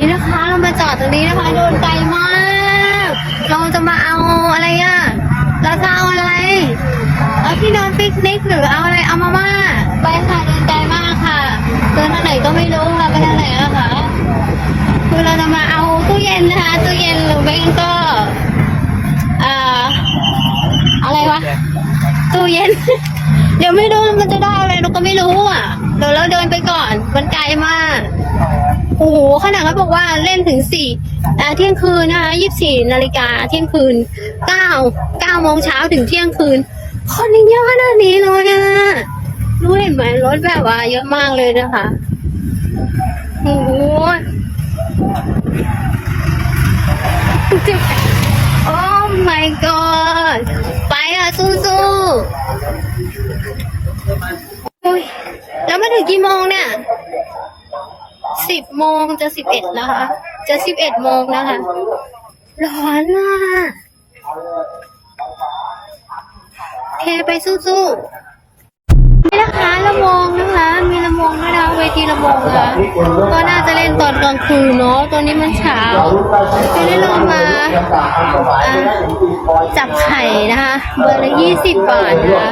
นี่นะคะ เรามาจอดตรงนี้นะคะโดนไกลมาก เราจะมาเอาอะไรอะ เราจะเอาอะไร เอาที่นอนปิกนิกหรือเอาอะไร เอามาม่า ไปค่ะเดินไกลมากค่ะ เดินทางไหนก็ไม่รู้ค่ะ ไปทางไหนอะคะคือเราจะมาเอาตู้เย็นนะคะ ตู้เย็นหรือไม่งั้นก็อ่าอะไรวะ ตู้เย็น เดี๋ยวไม่รู้มันจะได้อะไรเราก็ไม่รู้อะ เดี๋ยวเราเดินไปก่อน มันไกลมาก โอ้โหขนาดเขาบอกว่าเล่นถึงสี่เที่ยงคืนนะคะยี่สิบสี่นาฬิกาเที่ยงคืนเก้าเก้าโมงเช้าถึงเที่ยงคืน คนยังเยอะขนาดนี้เลยอะรู้เห็นไหมรถแบบว่าเยอะมากเลยนะคะโอ้โหโอ้ my god ไปอะสู้ๆอุ้แล้วมาถึงกี่โมงเนี่ย สิบโมงจะสิบเอ็ดแล้วค่ะ จะสิบเอ็ดโมงนะคะร้อนอะเคไปสู้ๆนี่นะคะละมงนะคะมีละมงด้วยนะเวทีละมงนะคะก็น่าจะเล่นตอนกลางคืนเนาะตอนนี้มันเช้าจะได้ลองมาจับไข่นะคะเบอร์ละยี่สิบบาทนะคะ